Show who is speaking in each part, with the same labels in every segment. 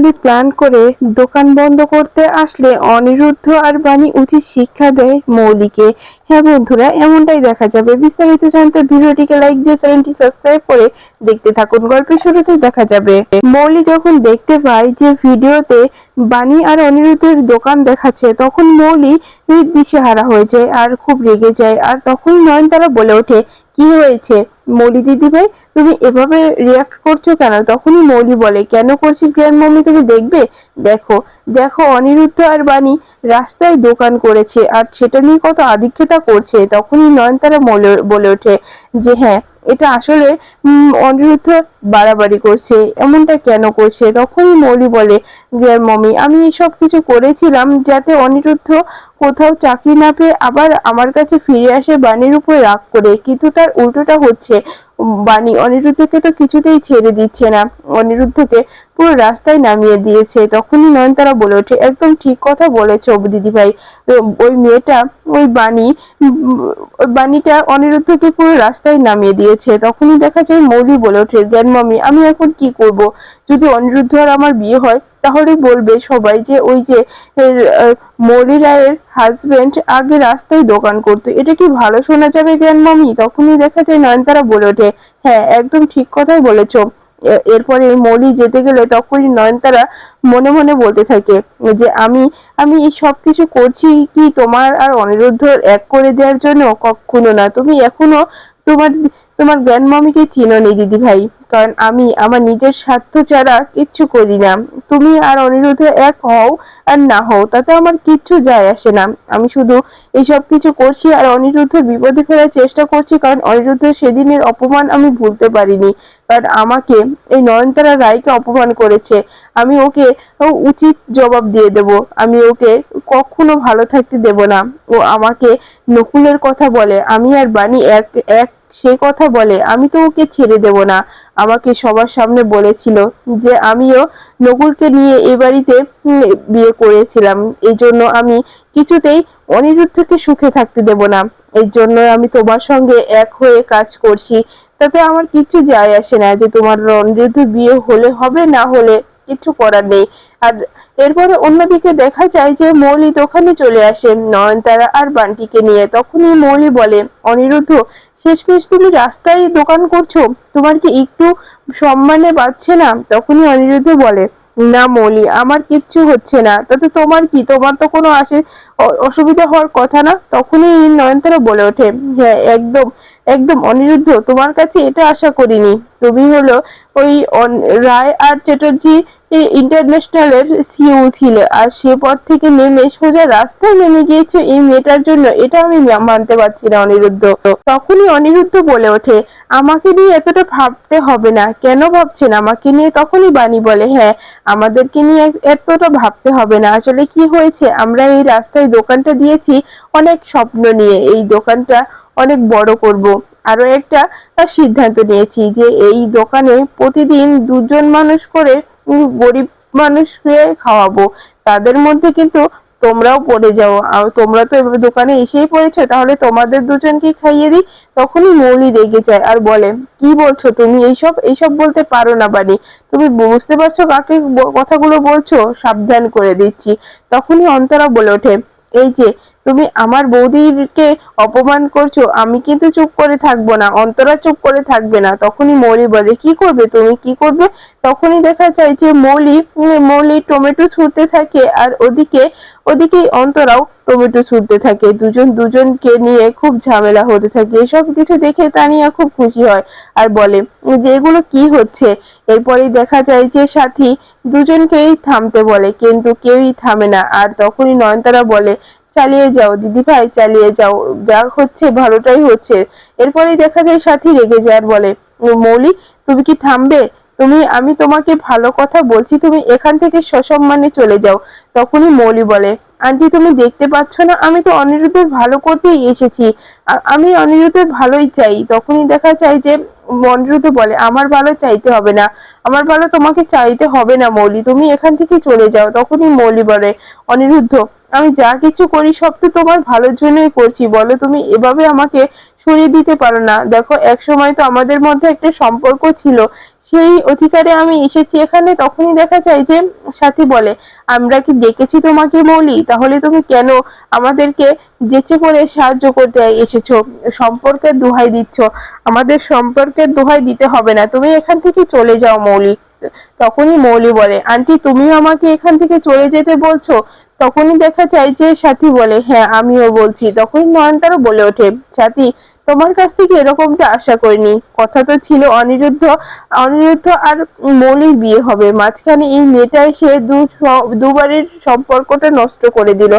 Speaker 1: মৌলি plan করে দোকান বন্ধ করতে আসলে অনিরুদ্ধ আর বাণী উচিত শিক্ষা দেয় মৌলিকে। হ্যাঁ বন্ধুরা, এমনটাই দেখা যাবে। বিস্তারিত জানতে ভিডিওটিকে লাইক দিয়ে চ্যানেলটি সাবস্ক্রাইব করে দেখতে থাকুন। গল্পের শুরুতে দেখা যাবে। মৌলি যখন দেখতে পায় যে ভিডিওতে বাণী আর অনিরুদ্ধের দোকান দেখাচ্ছে, তখন মৌলি দিশেহারা হয়ে যায় আর খুব রেগে যায়। আর তখন নয়নতারা বলে ওঠে, কি হয়েছে? মৌলি দিদি ভাই তুমি এভাবে রিয়াক্ট করছ কেন? তখনই মৌলি বলে, কেন করছি গ্র্যান্ড মম্মি তুমি দেখবে? দেখো দেখো, অনিরুদ্ধ আর বাণী রাস্তায় দোকান করেছে আর সেটা নিয়ে কত আধিক্যতা করছে। তখনই নয়নতারা বলে- বলে ওঠে যে হ্যাঁ এটা আসলে অনিরুদ্ধ বাড়াবাড়ি করছে, এমনটা কেন করছে? তখনই মৌলি বলে গ্র্যান্ড মমি আমি সব কিছু করেছিলাম যাতে অনিরুদ্ধ কোথাও চাকরি না পেয়ে আবার আমার কাছে ফিরে আসে বাণীর উপর রাগ করে। কিন্তু তার উল্টোটা হচ্ছে, বাণী অনিরুদ্ধকে তো কিছুতেই ছেড়ে দিচ্ছে না। অনিরুদ্ধকে পুরো রাস্তায় নামিয়ে দিয়েছে। তখনই নয়নতারা বলে ওঠে, একদম ঠিক কথা বলেছ দিদি ভাই ওই মেয়েটা, ওই বাণী ওই বাণীটা অনিরুদ্ধকে পুরো রাস্তায় নামিয়ে দিয়েছে। তখনই দেখা যায় মৌলি বলে ওঠে গ্র্যান্ড মামি, আমি এখন কি করব? যদি অনিরুদ্ধ আর আমার বিয়ে হয়, তাহলে বলবে সবাই যে ওই যে মৌলি রায়ের হাজবেন্ড আগে রাস্তায় দোকান করতো। এটা কি ভালো শোনা যাবে গ্র্যান্ড মামি? তখনই দেখা যায় নয়নতারা বলে ওঠে হ্যাঁ একদম ঠিক কথাই বলেছ। এরপরে মৌলি যেতে গেলে তখনই নয়নতারা মনে মনে বলতে থাকে যে, আমি আমি এই সব কিছু করছি কি তোমার আর অনিরুদ্ধ এক করে দেওয়ার জন্য? কখনো না। তুমি এখনও তোমার তোমার জ্ঞান মামিকে চিনোনি দিদি ভাই কারণ আমি আমার নিজের স্বার্থ ছাড়া কিচ্ছু করি না। তুমি আর অনিরুদ্ধ এক হও আর না হও, তাতে আমার কিচ্ছু যায় আসে না। আমি শুধু এইসব কিছু করছি আর অনিরুদ্ধের বিপদে ফেরার চেষ্টা করছি কারণ অনিরুদ্ধ সেদিনের অপমান আমি ভুলতে পারিনি। কারণ আমাকে এই নয়নতারা রায়কে অপমান করেছে। আমি ওকে উচিত জবাব দিয়ে দেব। আমি ওকে কখনো ভালো থাকতে দেব না। ও আমাকে নকুলের কথা বলে। আমি আর বাণী এক এক সে কথা বলে, আমি তো ওকে ছেড়ে দেব না। আমাকে সবার সামনে বলেছিল যে, আমিও নকুলকে নিয়ে এ বাড়িতে বিয়ে করেছিলাম। এই জন্য আমি কিছুতেই অনিরুদ্ধকে সুখে থাকতে দেব না। এই জন্য আমি তোমার সঙ্গে এক হয়ে কাজ করছি। তাতে আমার কিচ্ছু যায় আসে না যে, তোমার অনিরুদ্ধ বিয়ে হলে হবে, না হলে কিছু করার নেই। আর এরপরে অন্যদিকে দেখা যায় যে মৌলি দোকানে চলে আসে। নয়নতারা আর বান্টিকে নিয়ে। তখনই মৌলি বলে, অনিরুদ্ধ, শেষমেশ তুমি রাস্তায় দোকান করছ? তোমার কি একটু সম্মানে পাচ্ছে না? তখনই অনিরুদ্ধ বলে, না মৌলি, আমার কিচ্ছু হচ্ছে না। তাতে তোমার কি? তোমার তো কোনো আসে অসুবিধা হওয়ার কথা না? তখনই নয়নতারা বলে ওঠে হ্যাঁ একদম একদম অনিরুদ্ধ, তোমার কাছে এটা আশা করিনি। তুমি হলো ওই রায় আর চ্যাটার্জি ইন্টারন্যাশনালের সিইও ছিল আর সে পদ থেকে নেমে সোজা রাস্তায় নেমে গিয়েছে এই মেয়েটার জন্য। এটা আমি মানতে পারছি না অনিরুদ্ধ। তখনই অনিরুদ্ধ বলে ওঠে, আমাকে নিয়ে এতটা ভাবতে হবে না। কেন ভাবছেন আমাকে নিয়ে? তখনই বাণী বলে হ্যাঁ আমাদেরকে নিয়ে এতটা ভাবতে হবে না। আসলে কি হয়েছে? আমরা এই রাস্তায় দোকানটা দিয়েছি অনেক স্বপ্ন নিয়ে। এই দোকানটা অনেক বড় করব। আরও একটা সিদ্ধান্ত নিয়েছি যে এই দোকানে প্রতিদিন দুজন মানুষ করে গরিব মানুষকে খাওয়াবো। তাদের মধ্যে কিন্তু তোমরাও পড়ে যাও। আর তোমরা তো দোকানে এসেই পড়েছো, তাহলে তোমাদের দুজনকে খাইয়ে দিই, তখনই মৌলি রেগে যায় আর বলে, কি বলছো তুমি? এইসব এইসব বলতে পারো না বানি তুমি বুঝতে পারছ কাকে কথাগুলো বলছো? সাবধান করে দিচ্ছি। তখনই অন্তরা বলে ওঠে, এই যে তুমি আমার বৌদিকে অপমান করছ, আমি কিন্তু চুপ করে থাকব না, অন্তরা চুপ করে থাকবে না, তখনই মৌলি বলে, কি করবে তুমি? কি করবে? তখনই দেখা যায় যে মৌলি মৌলি টমেটো ছুঁড়তে থাকে আর ওদিকে ওদিকে অন্তরাও টমেটো ছুঁড়তে থাকে। দুজন, দুজনকে নিয়ে খুব ঝামেলা হতে থাকে। এসব কিছু দেখে তানিয়া খুব খুশি হয় আর বলে, যে এগুলো কি হচ্ছে? এরপরেই দেখা যায় যে সাথী দুজনকেই থামতে বলে, কিন্তু কেউই থামে না। আর তখনই নয়নতারা বলে চালিয়ে যাও, দিদি ভাই, চালিয়ে যাও। যা হচ্ছে, ভালোটাই হচ্ছে। এরপরেই দেখা যায় সাথী রেগে যায় আর বলে মৌলি, তুমি কি থামবে? তুমি, আমি তোমাকে ভালো কথা বলছি, তুমি এখান থেকে সসম্মানে চলে যাও। তখনই মৌলি বলে, আন্টি, তুমি দেখতে পাচ্ছ না, আমি তো অনিরুদ্ধের ভালো করতেই এসেছি। আমি অনিরুদ্ধের ভালোই চাই। তখনই দেখা যায় যে, অনিরুদ্ধ বলে, আমার ভালো চাইতে হবে না। আমার ভালো তোমাকে চাইতে হবে না মৌলি, তুমি এখান থেকে চলে যাও। তখনই মৌলি বলে, অনিরুদ্ধ আমি যা কিছু করি সব তো তোমার ভালোর জন্যই করছি। বলো তুমি, এভাবে আমাকে সরিয়ে দিতে পারো না। দেখো, এক সময় তো আমাদের মধ্যে একটা সম্পর্ক ছিল। সেই অধিকারে আমি এসেছি। এখানে তখনই দেখা যায় যে সাথী বলে, আমরা কি ডেকেছি তোমাকে মৌলি? তাহলে তুমি কেন আমাদেরকে যেচে করে সাহায্য করতে এসেছ? সম্পর্কের দোহাই দিচ্ছ। আমাদের সম্পর্কের দোহাই দিতে হবে না। তুমি এখান থেকে চলে যাও মৌলি। তখনই মৌলি বলে, আন্টি, তুমিও আমাকে এখান থেকে চলে যেতে বলছো? তখনই দেখা যায় যে সাথী বলে হ্যাঁ আমিও বলছি। তখনই নয়নতারও বলে ওঠে, সাথী, তোমার কাছ থেকে এরকমটা আশা করিনি। কথা তো ছিল অনিরুদ্ধ অনিরুদ্ধ আর মৌলির বিয়ে হবে। মাঝখানে এই মেয়েটা এসে দুবারের সম্পর্কটা নষ্ট করে দিল।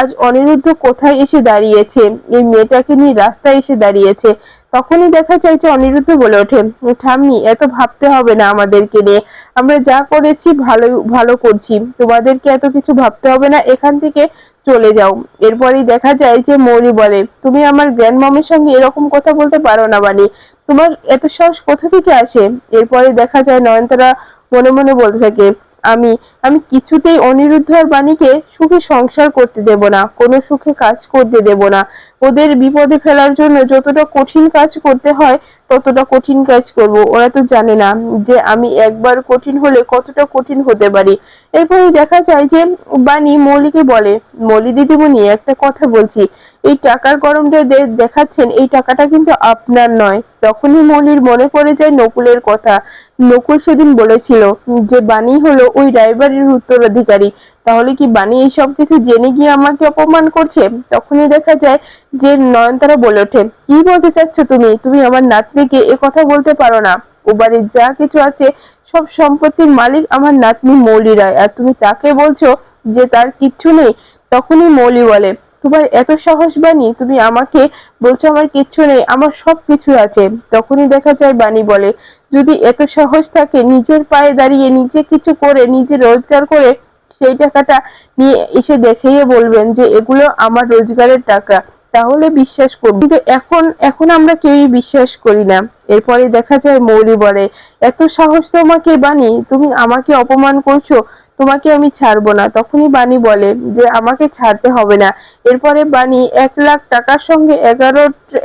Speaker 1: আজ অনিরুদ্ধ কোথায় এসে দাঁড়িয়েছে? এই মেয়েটাকে নিয়ে রাস্তায় এসে দাঁড়িয়েছে। তখনই দেখা যায় যে অনিরুদ্ধ বলে ওঠে, ঠাম্মি, এত ভাবতে হবে না আমাদেরকে নিয়ে। আমরা যা করেছি ভালো ভালো করছি। তোমাদেরকে এত কিছু ভাবতে হবে না, এখান থেকে চলে যাও। এরপরই দেখা যায় যে মৌরি বলে, তুমি আমার গ্র্যান্ড মামের সঙ্গে এরকম কথা বলতে পারো না বানি তোমার এত সাহস কোথা থেকে আসে? এরপরে দেখা যায় নয়নতারা মনে মনে বলতে থাকে আমি আমি কিছুতেই অনিরুদ্ধর বাণীকে সুখে সংসার করতে দেব না, কোনো সুখে কাজ করতে দেব না। ওদের বিপদে ফেলার জন্য যতটা কঠিন কাজ করতে হয় ততটা কঠিন কাজ করব, ওরা তো জানে না যে আমি একবার কঠিন হলে কতটা কঠিন হতে পারি। এরপরে দেখা যায় যে বাণী মৌলিকে বলে, মৌলি দিদিমণি, একটা কথা বলছি। এই টাকার গরমটা দেখাচ্ছেন, এই টাকাটা কিন্তু আপনার নয়। তখনই মৌলির মনে পড়ে যায় নকুলের কথা। নকুল সেদিন বলেছিল যে বাণী হলো ওই ড্রাইভারের উত্তরাধিকারী। তাহলে কি বাণী এই সব কিছু জেনে গিয়ে আমাকে অপমান করছে? তখনই দেখা যায় যে নয়নতারা বলে ওঠে, কি বলতে চাচ্ছ তুমি? তুমি আমার নাতনিকে এ কথা বলতে পারো না। ও বাড়ির যা কিছু আছে, সব সম্পত্তির মালিক আমার নাতনি মৌলি রায়। আর তুমি তাকে বলছো যে তার কিচ্ছু নেই? তখনই মৌলি বলে, তোমার এত সাহস বাণী, তুমি আমাকে বলছো আমার কিচ্ছু নেই, আমার সব কিছু আছে। তখনই দেখা যায় বাণী বলে, যদি এত সাহস থাকে, নিজের পায়ে দাঁড়িয়ে নিজে কিছু করে, নিজে রোজগার করে সেই টাকাটা নিয়ে এসে দেখিয়ে বলবেন যে এগুলো আমার রোজগারের টাকা। তাহলে বিশ্বাস করব কিন্তু এখন এখন আমরা কেউই বিশ্বাস করি না। এরপরে দেখা যায় মৌরি বলে, এত সাহস তোমাকে বাণী, তুমি আমাকে অপমান করছ, তোমাকে আমি ছাড়বো না। তখনই বাণী বলে যে, আমাকে ছাড়তে হবে না। এরপরে বাণী এক লাখ টাকার সঙ্গে এগারো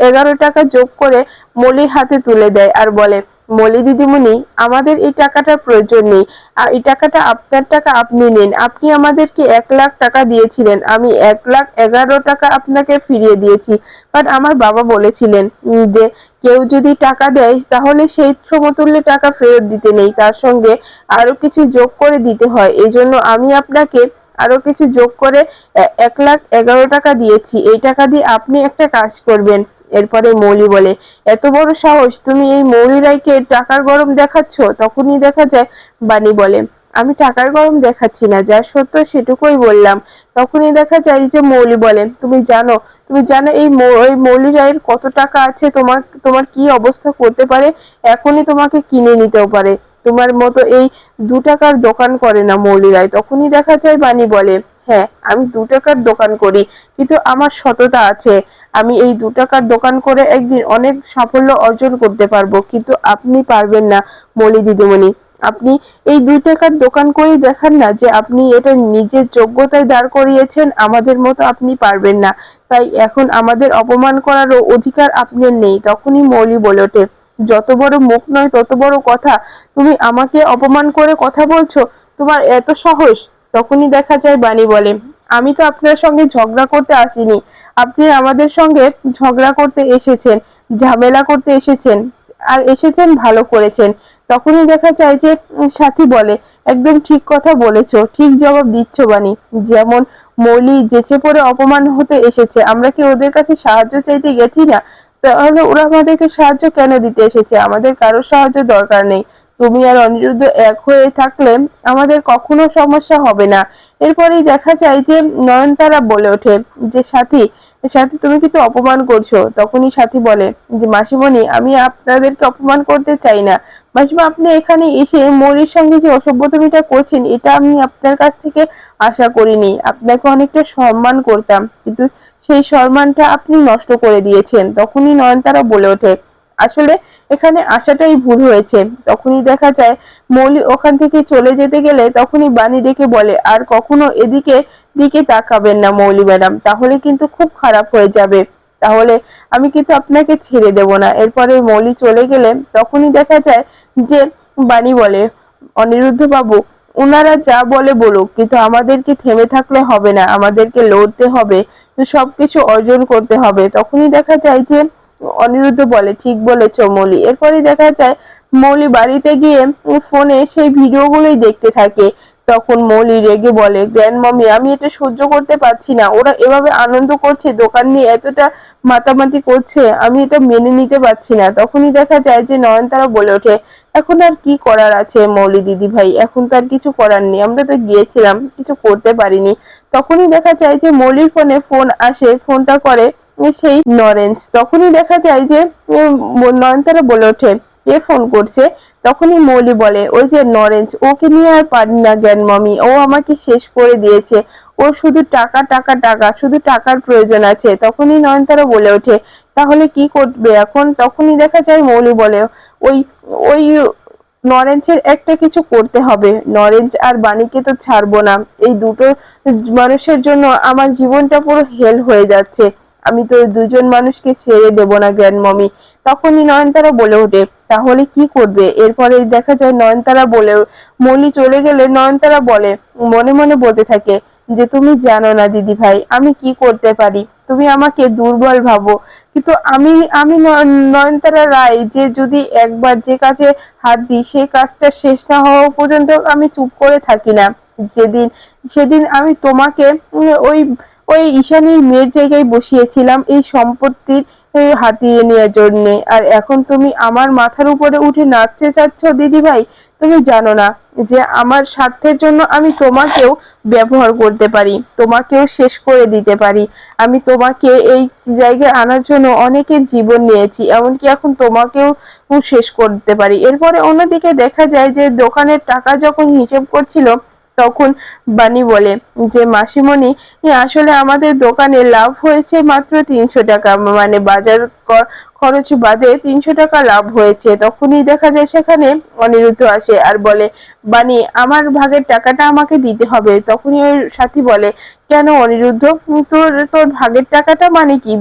Speaker 1: এগারো টাকা যোগ করে মলির হাতে তুলে দেয় আর বলে মলি দিদিমণি, আমাদের এই টাকাটার প্রয়োজন নেই। আর এই টাকাটা আপনার টাকা আপনি নেন। আপনি আমাদেরকে এক লাখ টাকা দিয়েছিলেন। আমি এক লাখ এগারো টাকা আপনাকে ফিরিয়ে দিয়েছি। বাট আমার বাবা বলেছিলেন যে কেউ যদি টাকা দেয়, তাহলে সেই সমতুল্য টাকা ফেরত দিতে নেই। তার সঙ্গে আরও কিছু যোগ করে দিতে হয়। এই জন্য আমি আপনাকে আরও কিছু যোগ করে এক লাখ এগারো টাকা দিয়েছি। এই টাকা দিয়ে আপনি একটা কাজ করবেন। এরপরে মৌলি বলে, এত বড় সাহস, তুমি এই মৌলি রায়কে টাকার গরম দেখাচ্ছ? তখনই দেখা যায়, বাণী বলে, আমি টাকার গরম দেখাচ্ছি না, যা সত্য সেটুকুই বললাম। তখনই দেখা যায় যে মৌলি বলে, তুমি জানো তুমি জানো এই এই মৌলি রায়ের কত টাকা আছে? তোমার তোমার কি অবস্থা করতে পারে? এখনই তোমাকে কিনে নিতেও পারে। তোমার মতো এই দু টাকার দোকান করে না মৌলি রায়। তখনই দেখা যায় বাণী বলে হ্যাঁ আমি দু টাকার দোকান করি, কিন্তু আমার সততা আছে। আমি এই দু টাকার দোকান করে একদিন অনেক সাফল্য অর্জন করতে পারব। কিন্তু আপনি পারবেন না, মলি দিদিমণি। আপনি এই দুই টাকার দোকান করেই দেখান না যে আপনি এটা নিজের যোগ্যতায় দাঁড় করিয়েছেন, আমাদের মতো আপনি পারবেন না। তাই এখন আমাদের অপমান করারও অধিকার আপনার নেই, তখনই মৌলি বলে ওঠে। যত বড় মুখ নয়, তত বড় কথা। তুমি আমাকে অপমান করে কথা বলছো? তোমার এত সাহস? তখনই দেখা যায় বাণী বলে, আমি তো আপনার সঙ্গে ঝগড়া করতে আসিনি। আপনি আমাদের সঙ্গে ঝগড়া করতে এসেছেন, ঝামেলা করতে এসেছেন আর এসেছেন ভালো করেছেন। তখনই দেখা যায় যে সাথী বলে, একদম ঠিক কথা বলেছ, ঠিক জবাব দিচ্ছ বাণী। যেমন মৌলি যেচে পড়ে অপমান হতে এসেছে, আমরা কি ওদের কাছে সাহায্য চাইতে গেছি না? তাহলে ওরা আমাদেরকে সাহায্য কেন দিতে এসেছে? আমাদের কারও সাহায্য দরকার নেই। তুমি আর অনিরুদ্ধ এক হয়ে থাকলে আমাদের কখনো সমস্যা হবে না। এরপরেই দেখা যায় যে নয়নতারা বলে ওঠে যে, সাথী সাথী তুমি কিন্তু অপমান করছ। তখনই সাথী বলে, যে মাসিমণি, আমি আপনাদেরকে অপমান করতে চাই না। মাসিমা, আপনি এখানে এসে মৌরির সঙ্গে যে অসভ্যতমিটা করছেন, এটা আমি আপনার কাছ থেকে আশা করিনি। আপনাকে অনেকটা সম্মান করতাম, কিন্তু সেই সম্মানটা আপনি নষ্ট করে দিয়েছেন। তখনই নয়নতারা বলে ওঠে, আসলে এখানে আসাটাই ভুল হয়েছে। তখনই দেখা যায়, মৌলি ওখান থেকে চলে যেতে গেলে তখনই বাণী ডেকে বলে, আর কখনো এদিকে দিকে তাকাবেন না মৌলি ম্যাডাম, তাহলে কিন্তু খুব খারাপ হয়ে যাবে। তাহলে আমি কিন্তু আপনাকে ছেড়ে দেব না। এরপরে মৌলি চলে গেলে তখনই দেখা যায় যে বাণী বলে অনিরুদ্ধ বাবু ওনারা যা বলে বলুক, কিন্তু আমাদেরকে থেমে থাকলে হবে না, আমাদেরকে লড়তে হবে, সবকিছু অর্জন করতে হবে। তখনই দেখা যায় যে অনিরুদ্ধ বলে, ঠিক বলেছ মৌলি। এরপরে দেখা যায় মৌলি বাড়িতে গিয়ে ফোনে সেই ভিডিওগুলোই দেখতে থাকে। তখন মৌলি রেগে বলে গ্র্যান্ড মমি, আমি এটা সহ্য করতে পারছি না। ওরা এভাবে আনন্দ করছে, দোকান নিয়ে এতটা মাতামাতি করছে, আমি এটা মেনে নিতে পারছি না। তখনই দেখা যায় যে নয়নতারা বলে ওঠে, এখন আর কি করার আছে মৌলি দিদি ভাই? এখন তো আর কিছু করার নেই। আমরা তো গিয়েছিলাম, কিছু করতে পারিনি। তখনই দেখা যায় যে মৌলির ফোনে ফোন আসে, ফোনটা করে সেই নরেন্স। তখনই দেখা যায় যে নয়নতারা বলে ওঠে, কে ফোন করছে? তখনই মৌলি বলে, ওই যে নরেন্স ওকে নিয়ে আর পারি না জ্ঞান মমি, ও আমাকে শেষ করে দিয়েছে। ও শুধু টাকা টাকা টাকা, শুধু টাকার প্রয়োজন আছে। তখনই নয়নতারা বলে ওঠে, তাহলে কি করবে এখন? তখনই দেখা যায় মৌলি বলে, ওই ওই নরেন্সের একটা কিছু করতে হবে। নরেন্স আর বাণীকে তো ছাড়বো না। এই দুটো মানুষের জন্য আমার জীবনটা পুরো হেল হয়ে যাচ্ছে। আমি তো দুজন মানুষকে ছেড়ে দেব না গ্র্যান্ড মমি। তখনই নয়নতারা বলে ওঠে তাহলে কি করবে? এরপরে দেখা যায় নয়নতারা বলে মলি চলে গেলে নয়নতারা বলে, মনে মনে বলতে থাকে যে, তুমি জানো না দিদি ভাই, আমি কি করতে পারি? তুমি আমাকে দুর্বল ভাবো। কিন্তু আমি আমি নয়- নয়নতারা রায় যে, যদি একবার যে কাজে হাত দিই, সেই কাজটা শেষ না হওয়া পর্যন্ত আমি চুপ করে থাকি না। যেদিন, সেদিন আমি তোমাকে ওই ওই ঈশানীর মেয়ের জায়গায় বসিয়েছিলাম, এই সম্পত্তির হাতিয়ে নেওয়ার জন্য। আর এখন তুমি আমার মাথার উপরে উঠে নাচতে চাচ্ছ দিদি ভাই তুমি জানো না যে আমার স্বার্থের জন্য আমি তোমাকেও ব্যবহার করতে পারি, তোমাকেও শেষ করে দিতে পারি। আমি তোমাকে এই জায়গায় আনার জন্য অনেকের জীবন নিয়েছি, এমনকি এখন তোমাকেও শেষ করতে পারি। এরপরে অন্যদিকে দেখা যায় যে দোকানের টাকা যখন হিসেব করছিল তখন বানি বলে যে, মাসিমণি, আসলে আমাদের দোকানে লাভ হয়েছে মাত্র তিনশো টাকা। মানে বাজার খরচ বাদে তিনশো টাকা লাভ হয়েছে। তখনই দেখা যায় সেখানে অনিরুদ্ধ আসে আর বলে বানি আমার ভাগের টাকাটা আমাকে দিতে হবে। তখনই ওই সাথী বলে, কেন অনিরুদ্ধ? তোর তোর ভাগের টাকাটা মানে কি?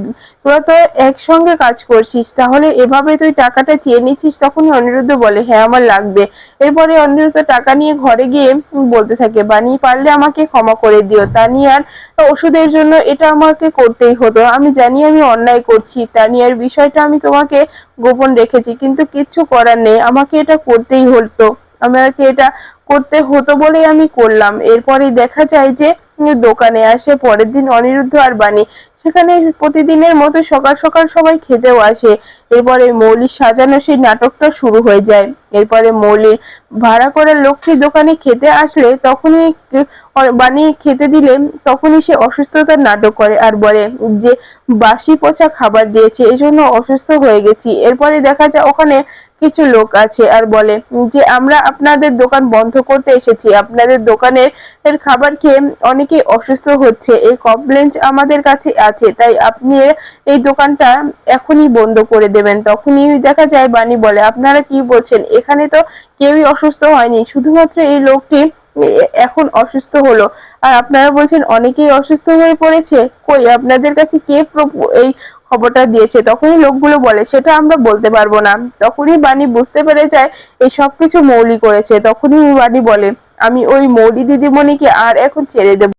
Speaker 1: তোরা তো একসঙ্গে কাজ করছিস, তাহলে এভাবে তুই টাকাটা চেয়ে নিচ্ছিস? তখনই অনিরুদ্ধ বলে হ্যাঁ আমার লাগবে। এরপরে অনিরুদ্ধ টাকা নিয়ে ঘরে গিয়ে বলতে থাকে বানিয়ে পারলে আমাকে ক্ষমা করে দিও। তা নিয়ে আর ওষুধের জন্য এটা আমাকে করতেই হতো। আমি জানি আমি অন্যায় করছি। তানিয়ার বিষয়টা আমি তোমাকে গোপন রেখেছি, কিন্তু কিচ্ছু করার নেই। আমাকে এটা করতেই হতো। আমাকে এটা করতে হতো বলেই আমি করলাম। এরপরে দেখা যায় যে দোকানে আসে, পরের দিন অনিরুদ্ধ আর বাণী। সেখানে প্রতিদিনের মতো সকাল সকাল সবাই খেতেও আসে। এরপরে মৌলির সাজানো সেই নাটকটা শুরু হয়ে যায়। এরপরে মৌলির ভাড়া করা লোকটি দোকানে খেতে আসলে তখনই বানিয়ে খেতে দিলে তখনই সে অসুস্থতার নাটক করে আর বলে যে, বাসি পচা খাবার দিয়েছে এই জন্য অসুস্থ হয়ে গেছি। এরপরে দেখা যায় ওখানে কিছু লোক আছে আর বলে যে, আমরা আপনাদের দোকান বন্ধ করতে এসেছি। আপনাদের দোকানের এর খাবার খেয়ে অনেকেই অসুস্থ হচ্ছে। এই কমপ্লেন আমাদের কাছে আছে। তাই আপনি এই দোকানটা এখনই বন্ধ করে দেবেন। তখনই দেখা যায়, বাণী বলে, আপনারা কি বলছেন? এখানে তো কেউই অসুস্থ হয়নি। শুধুমাত্র এই লোকটি এখন অসুস্থ হলো। আর আপনারা বলছেন, অনেকেই অসুস্থ হয়ে পড়েছে। কই, আপনাদের কাছে কে এই খবরটা দিয়েছে, তখনই লোকগুলো বলে, সেটা আমরা বলতে পারব না। তখনই বাণী বুঝতে পেরে যায়, এই সবকিছু মৌলি করেছে তখনই বাণী বলে, আমি ওই মৌলি দিদিমণিকে আর এখন ছেড়ে দেব